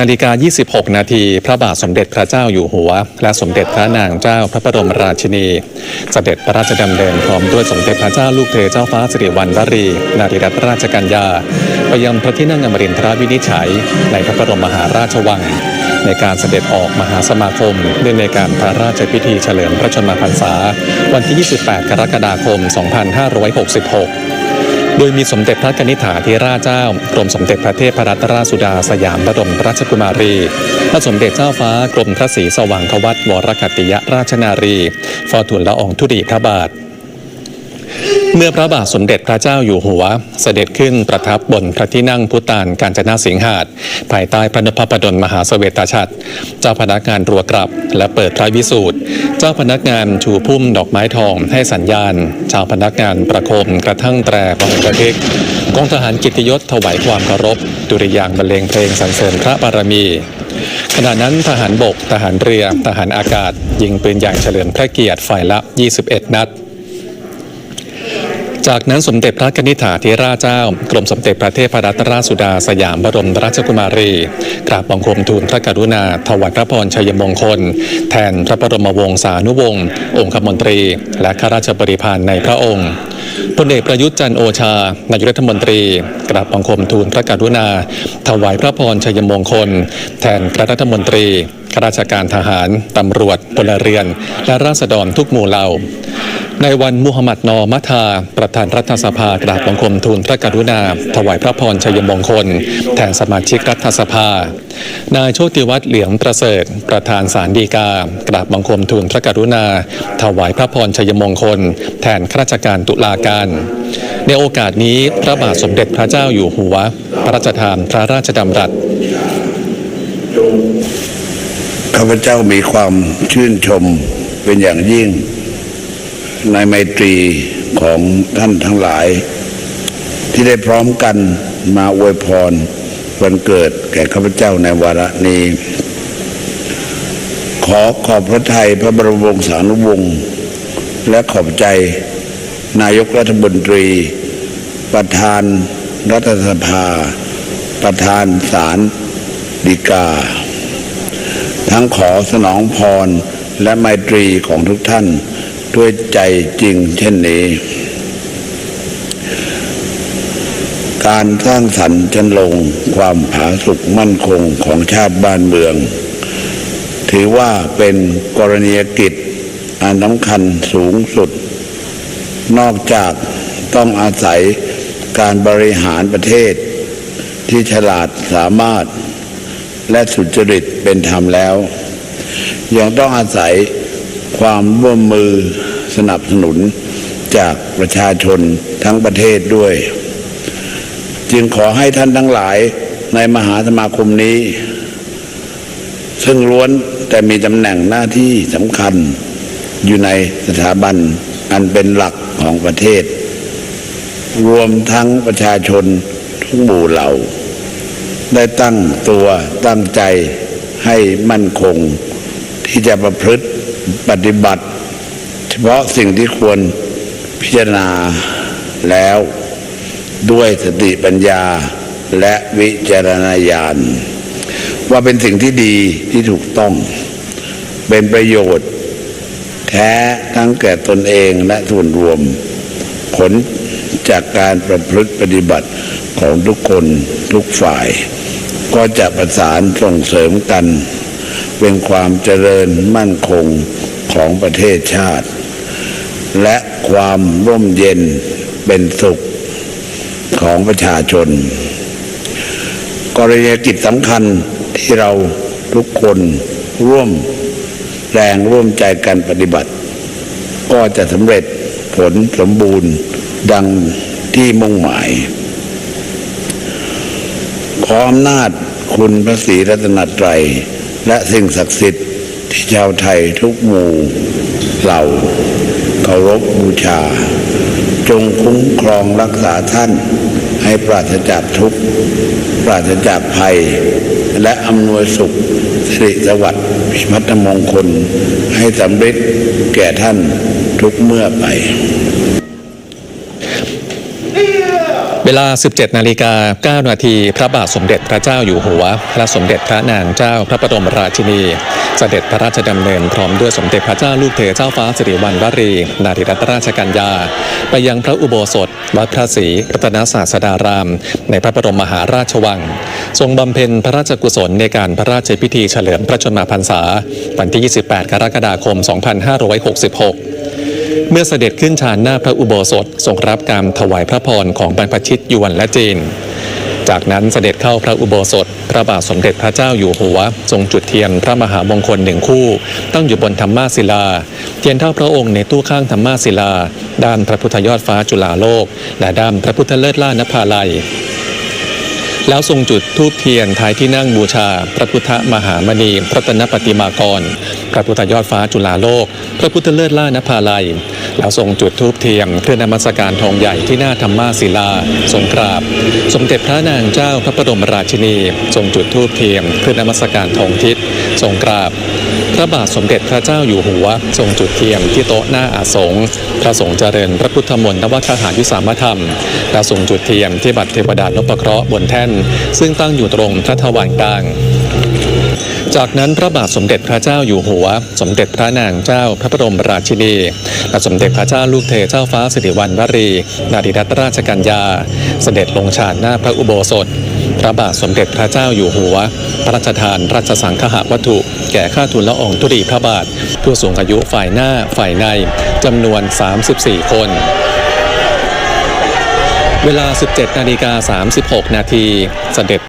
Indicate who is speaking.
Speaker 1: นาฬิกา 26 นาที พระบาทสมเด็จพระเจ้าอยู่หัว และสมเด็จพระนางเจ้าพระบรมราชินี เสด็จพระราชดำเนินพร้อมด้วยสมเด็จพระเจ้าลูกเธอเจ้าฟ้าสิริวัณวรี นารีรัตนราชกัญญา ไปยังพระที่นั่งอมรินทรวินิจฉัย ในพระบรมมหาราชวัง ในการเสด็จออกมหาสมาคมเนื่องในการพระราชพิธีเฉลิมพระชนมพรรษา วันที่ 28 กรกฎาคม 2566 โดยมีสมเด็จพระกนิษฐาธิราชเจ้ากรมสมเด็จพระเทพรัตนราชสุดาสยามบรมราชกุมารี พระสมเด็จเจ้าฟ้ากรมพระศรีสว่างควัตวรกัตติยราชนารีฟอทูลละอองธุดีพระบาท เมื่อพระบาทสมเด็จพระเจ้าอยู่หัว เสด็จขึ้นประทับบนพระที่นั่งพุตานกาญจนาสิงหาดภายใต้พระนพประดลมหาเสวตฉัตรเจ้าพนักงานรัวกลับ และเปิดพระวิสูตรเจ้าพนักงานชูพุ่มดอกไม้ทองให้สัญญาณ ชาวพนักงานประโคมกระทั่งแตรบังกระเทกกองทหารกิตยศถวายความเคารพ ดุริยางบรรเลงเพลงสรรเสริญพระบารมีขณะนั้นทหารบก ทหารเรือ ทหารอากาศ ยิงปืนใหญ่เฉลิมพระเกียรติฝ่ายละ 21 นัด จากนั้นสมเด็จพระกนิษฐาธิราชเจ้า กรมสมเด็จพระเทพรัตนราชสุดาสยามบรมราชกุมารี กราบบังคมทูลพระกรุณา ถวายพระพรชัยมงคล แทนพระบรมวงศานุวงศ์องคมนตรี และข้าราชบริพารในพระองค์พลเอกประยุทธ์จันโอชานายกรัฐมนตรี กราบบังคมทูลพระกรุณา ถวายพระพรชัยมงคล แทนพระรัฐมนตรีข้าราชการทหาร ตำรวจพลเรือน และราษฎรทุกหมู่เหล่า ในวันมุฮัมมัดนอมัทา ประธานรัฐสภากราบบังคมทูลพระกรุณา ถวายพระพรชัยมงคล แทนสมาชิกรัฐสภา นายโชติวัฒน์เหลียงประเสริฐ ประธานสารดีกา กราบบังคมทูลพระกรุณา ถวายพระพรชัยมงคล แทนข้าราชการตุลาการ ในโอกาสนี้พระบาทสมเด็จพระเจ้าอยู่หัว พระราชทานพระราชดำรัส
Speaker 2: ข้าพเจ้ามีความชื่นชมเป็นอย่างยิ่ง ในไมตรีของท่านทั้งหลาย ที่ได้พร้อมกันมาอวยพรวันเกิดแก่ข้าพเจ้าในวาระนี้ ขอขอบพระทัยพระบรมวงศานุวงศ์และขอบใจนายกรัฐมนตรี ประธานรัฐสภา ประธานศาลฎีกา ทั้งขอสนองพรและไมตรีของทุกท่าน ด้วยใจจริงเช่นนี้ การสร้างสรรค์จันลงความผาสุกมั่นคงของชาติบ้านเมือง ถือว่าเป็นกรณียกิจอันสำคัญสูงสุด นอกจากต้องอาศัยการบริหารประเทศ ที่ฉลาดสามารถและสุจริตเป็นธรรมแล้ว ยังต้องอาศัย ความร่วมมือสนับสนุนจากประชาชนทั้งประเทศด้วย จึงขอให้ท่านทั้งหลายในมหาสมาคมนี้ ซึ่งล้วนแต่มีตำแหน่งหน้าที่สำคัญอยู่ในสถาบันอันเป็นหลักของประเทศ รวมทั้งประชาชนทุกหมู่เหล่า ได้ตั้งตัวตั้งใจให้มั่นคงที่จะประพฤติ ปฏิบัติ เฉพาะสิ่งที่ควรพิจารณาแล้ว ด้วยสติปัญญาและวิจารณญาณ ว่าเป็นสิ่งที่ดีที่ถูกต้อง เป็นประโยชน์ แท้ทั้งแก่ตนเองและส่วนรวม ผลจากการประพฤติปฏิบัติของทุกคนทุกฝ่าย ก็จะประสานส่งเสริมกัน เป็นความเจริญมั่นคงของประเทศชาติ และความร่มเย็นเป็นสุขของประชาชน กรณียกิจสำคัญที่เราทุกคนร่วมแรงร่วมใจกันปฏิบัติ ก็จะสำเร็จผลสมบูรณ์ดังที่มุ่งหมาย ขออำนาจคุณพระศรีรัตนตรัย และสิ่งศักดิ์สิทธิ์ที่ชาวไทยทุกหมู่เหล่าเคารพบูชา จงคุ้มครองรักษาท่าน ให้ปราศจากทุกข์ปราศจากภัย และอำนวยสุขสิริสวัสดิ์พิพัฒนมงคล ให้สำเร็จแก่ท่านทุกเมื่อไป
Speaker 1: เวลา 17 นาฬิกา 9 นาที พระบาทสมเด็จพระเจ้าอยู่หัวและสมเด็จพระนางเจ้าพระบรมราชินี เสด็จพระราชดำเนินพร้อมด้วยสมเด็จพระเจ้าลูกเธอเจ้าฟ้าสิริวัณวรี นารีรัตนราชกัญญา ไปยังพระอุโบสถ วัดพระศรีรัตนศาสดาราม ในพระบรมมหาราชวัง ทรงบำเพ็ญพระราชกุศลในการพระราชพิธีเฉลิมพระชนมพรรษา วันที่ 28 กรกฎาคม 2566 เมื่อเสด็จขึ้นชานหน้าพระอุโบสถทรงรับการถวายพระพรของบรรพชิตยวนและจีน จากนั้นเสด็จเข้าพระอุโบสถ พระบาทสมเด็จพระเจ้าอยู่หัว ทรงจุดเทียนพระมหามงคลหนึ่งคู่ ตั้งอยู่บนธรรมาศิลา เทียนเท่าพระองค์ในตู้ข้างธรรมาศิลา ด้านพระพุทธยอดฟ้าจุฬาโลก และด้านพระพุทธเลิศล่านภาลัยแล้วทรงจุดธูปเทียนท้ายที่นั่งบูชา พระพุทธมหามณีพระตนปฏิมากร พระพุทธยอดฟ้าจุฬาโลก พระพุทธเลิศล่านภาลัย แล้วทรงจุดธูปเทียมเพื่อนมัสการทองใหญ่ที่หน้าธรรมาศิลา ทรงกราบ สมเด็จพระนางเจ้าพระบรมราชินี ทรงจุดธูปเทียมเพื่อนมัสการทองทิศทรงกราบ พระบาทสมเด็จพระเจ้าอยู่หัว ทรงจุดเทียมที่โต๊ะหน้าอาสงพระสงฆ์เจริญพระพุทธมนต์นวคาหายุสามธรรมพระทรงจุดเทียมที่บัตรเทวดานพเคราะห์บนแท่น ซึ่งตั้งอยู่ตรงพระทวารกลาง จากนั้นพระบาทสมเด็จพระเจ้าอยู่หัว สมเด็จพระนางเจ้าพระบรมราชินีและสมเด็จพระเจ้าลูกเธอเจ้าฟ้าสิริวัณวรีนารีรัตนราชกัญญา เสด็จลงฉานหน้าพระอุโบสถ พระบาทสมเด็จพระเจ้าอยู่หัว พระราชทานราชสังฆะวัตถุ แก่ข้าทูลละอองธุรีพระบาท ผู้สูงอายุฝ่ายหน้าฝ่ายในจำนวน 34 คนเวลา 17 นาฬิกา 36 นาที เสด็จ